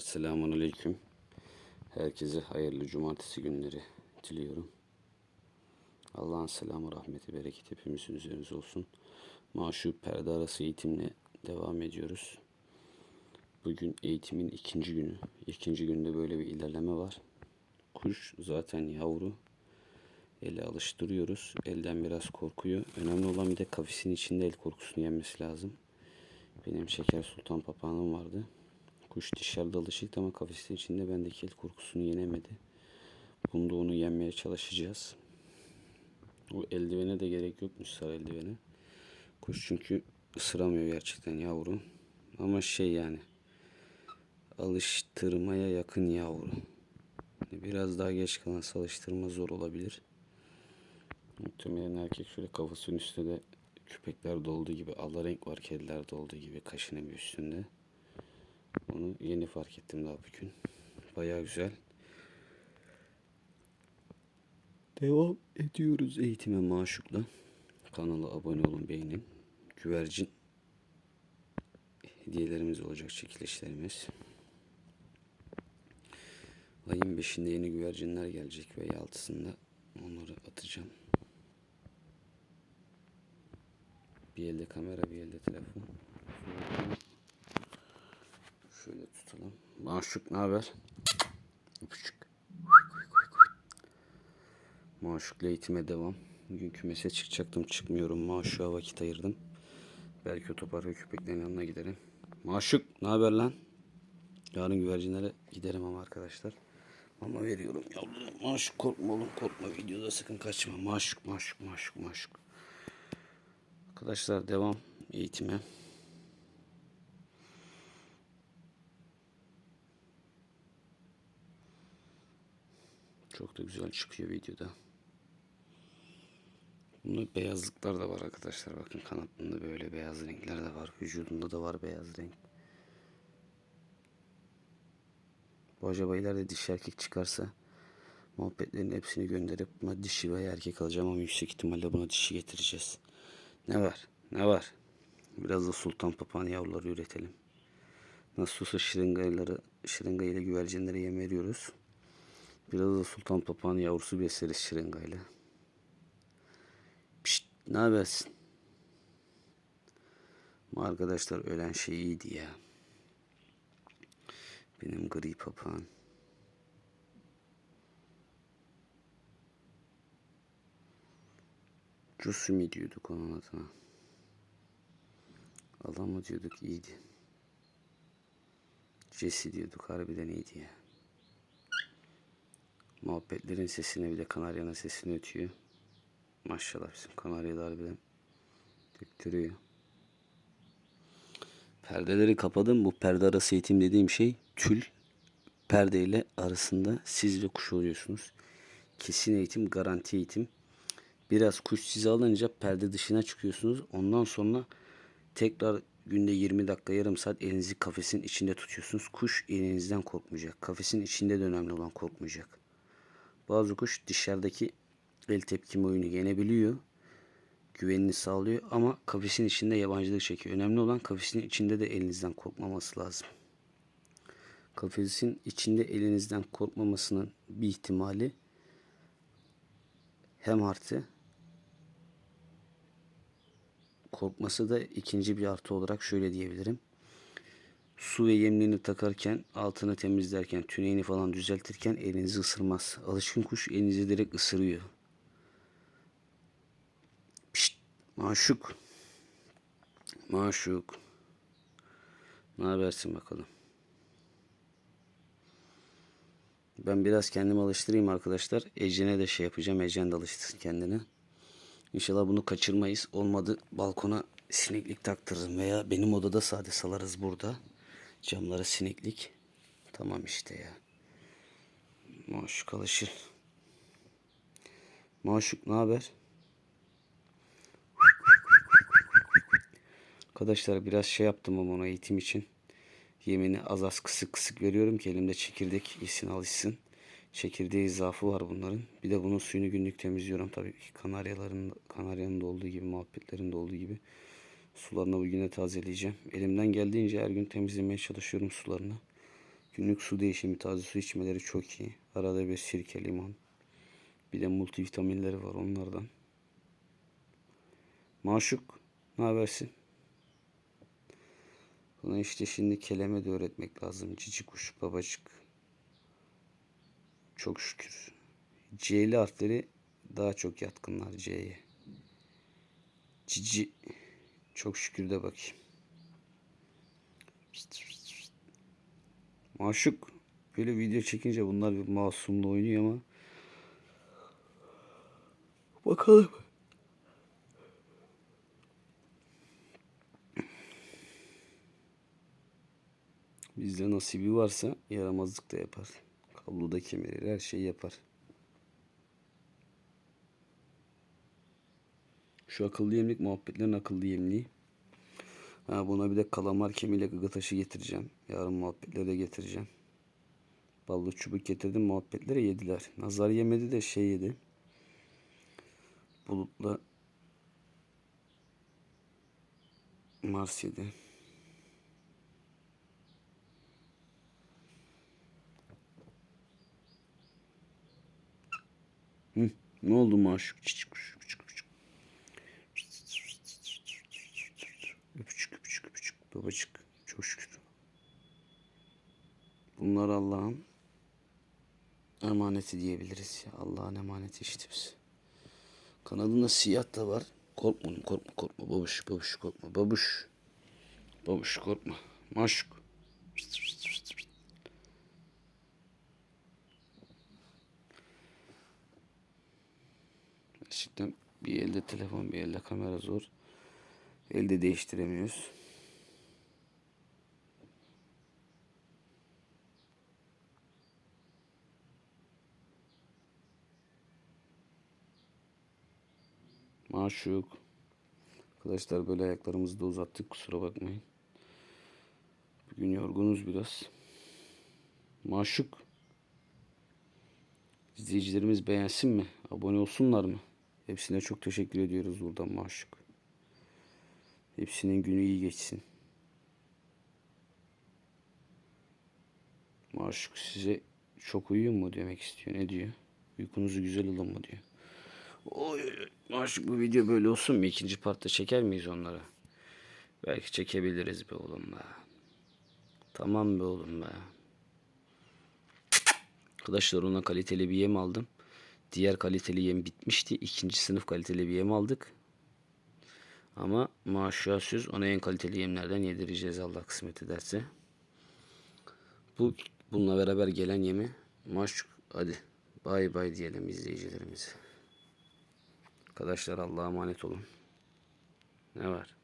Selamun Aleyküm. Herkese hayırlı cumartesi günleri diliyorum. Allah'ın selamı, rahmeti, bereketi hepimizin üzerinize olsun. Maşu perde arası eğitimle devam ediyoruz. Bugün eğitimin ikinci günü. İkinci günde böyle bir ilerleme var. Kuş zaten yavru. Ele alıştırıyoruz. Elden biraz korkuyor. Önemli olan bir de kafesin içinde el korkusunu yenmesi lazım. Benim şeker sultan papağanım vardı. Kuş dışarıda alışıktı ama kafesin içinde bendeki el korkusunu yenemedi. Bunda onu yenmeye çalışacağız. O eldivene de gerek yokmuş sarı eldivene. Kuş çünkü ısıramıyor gerçekten yavru. Ama şey yani alıştırmaya yakın yavru. Biraz daha geç kalırsa alıştırma zor olabilir. Muhtemelen erkek şöyle kafasının üstünde de küpekler dolduğu gibi ala renk var kedilerde olduğu gibi kaşının üstünde. Onu yeni fark ettim daha bugün. Baya güzel. Devam ediyoruz eğitime maşukla. Kanala abone olun beğenin. Güvercin hediyelerimiz olacak çekilişlerimiz. Ayın 5'inde yeni güvercinler gelecek ve 6'sında onları atacağım. Bir elde kamera, bir elde telefon. Şöyle tutalım. Maşuk ne haber? Öpücük. Maşuk'la eğitime devam. Bugün kümese çıkacaktım çıkmıyorum. Maşuk'a vakit ayırdım. Belki otoparka köpeklerin yanına giderim. Maşuk ne haber lan? Yarın güvercinlere giderim ama arkadaşlar. Mama veriyorum yavrum. Maşuk korkma oğlum korkma. Videoda sakın kaçma. Maşuk maşuk maşuk maşuk. Arkadaşlar devam eğitime. Çok da güzel çıkıyor videoda. Bunda beyazlıklar da var arkadaşlar. Bakın kanatında böyle beyaz renkler de var. Vücudunda da var beyaz renk. Bu acaba ileride dişi erkek çıkarsa muhabbetlerin hepsini gönderip buna dişi veya erkek alacağım ama yüksek ihtimalle buna dişi getireceğiz. Ne var? Ne var? Biraz da sultan papağanı yavruları üretelim. Nasıl olsa şırıngayları, şırınga ile güvercinlere yem veriyoruz. Biraz da sultan papağanı yavrusu besleriz şırıngayla. Pişt, ne habersin? Ama arkadaşlar ölen şey iyiydi ya. Benim gri papağan. Cusumi diyorduk onun adına. Allah mı diyorduk iyiydi. Jesse diyorduk harbiden iyiydi ya. Muhabbetlerin sesine bir de kanaryanın sesini ötüyor. Maşallah bizim kanarya da harbiden döktürüyor. Perdeleri kapadım. Bu perde arası eğitim dediğim şey tül perdeyle arasında siz ve kuş oluyorsunuz. Kesin eğitim, garanti eğitim. Biraz kuş sizi alınca perde dışına çıkıyorsunuz. Ondan sonra tekrar günde 20 dakika yarım saat elinizi kafesin içinde tutuyorsunuz. Kuş elinizden korkmayacak. Kafesin içinde de önemli olan korkmayacak. Bazı kuş dışarıdaki el tepkimi oyunu yenebiliyor. Güvenini sağlıyor ama kafesin içinde yabancılık çekiyor. Önemli olan kafesin içinde de elinizden korkmaması lazım. Kafesin içinde elinizden korkmamasının bir ihtimali hem artı korkması da ikinci bir artı olarak şöyle diyebilirim. Su ve yemliğini takarken, altını temizlerken, tüneğini falan düzeltirken elinizi ısırmaz. Alışkın kuş elinizi direkt ısırıyor. Pişt, maşuk. Maşuk. Ne habersin bakalım. Ben biraz kendimi alıştırayım arkadaşlar. Ece'ne de şey yapacağım. Ecen de alıştırsın kendini. İnşallah bunu kaçırmayız. Olmadı balkona sineklik taktırırım veya benim odada sade salarız burada. Camlara sineklik. Tamam işte ya. Maşuk alışır. Maşuk ne haber? Arkadaşlar biraz şey yaptım ama ona eğitim için. Yemini az az kısık kısık veriyorum ki elimde çekirdek yesin alışsın. Çekirdeği zaafı var bunların. Bir de bunun suyunu günlük temizliyorum tabii ki. Kanaryaların, kanaryanın da olduğu gibi, muhabbetlerin de olduğu gibi. Sularını bugüne tazeleyeceğim. Elimden geldiğince her gün temizlemeye çalışıyorum sularını. Günlük su değişimi, taze su içmeleri çok iyi. Arada bir sirke, limon. Bir de multivitaminleri var onlardan. Maşuk, ne habersin? Buna işte şimdi kelime de öğretmek lazım. Cici kuş, babacık. Çok şükür. C'li harfleri daha çok yatkınlar C'ye. Cici. Çok şükür de bakayım. Maşuk. Böyle video çekince bunlar bir masumla oynuyor ama. Bakalım. Bizde nasibi varsa yaramazlık da yapar. Kablo da kemirir, her şeyi yapar. Şu akıllı yemlik muhabbetlerin akıllı yemliği. Ha, buna bir de kalamar kemiğiyle gıgı taşı getireceğim. Yarın muhabbetlere de getireceğim. Ballı çubuk getirdim muhabbetlere yediler. Nazar yemedi de şey yedi. Bulutla Mars yedi. Hı, ne oldu? Çiçik kuş, küçük küçük. Öpücük öpücük öpücük babacık. Çok şükür. Bunlar Allah'ın emaneti diyebiliriz. Allah'ın emaneti işte biz. Kanadında siyah da var. Korkma korkma korkma babuş babuş korkma babuş. Babuş korkma. Maşuk. Gerçekten bir elde telefon bir elde kamera zor. Elde değiştiremiyoruz. Maşuk. Arkadaşlar böyle ayaklarımızı da uzattık kusura bakmayın. Bugün yorgunuz biraz. Maşuk. İzleyicilerimiz beğensin mi? Abone olsunlar mı? Hepsine çok teşekkür ediyoruz buradan maşuk. Hepsinin günü iyi geçsin. Maşuk size çok uyuyor mu demek istiyor. Ne diyor? Uykunuzu güzel alın mı diyor. Oy. Maşuk bu video böyle olsun mu? İkinci partta çeker miyiz onları? Belki çekebiliriz be oğlum be. Tamam be oğlum be. Arkadaşlar ona kaliteli bir yem aldım. Diğer kaliteli yem bitmişti. İkinci sınıf kaliteli bir yem aldık. Ama maaşa söz ona en kaliteli yemlerden yedireceğiz Allah kısmet ederse. Bu bununla beraber gelen yemi maşuk hadi bay bay diyelim izleyicilerimize. Arkadaşlar Allah'a emanet olun. Ne var?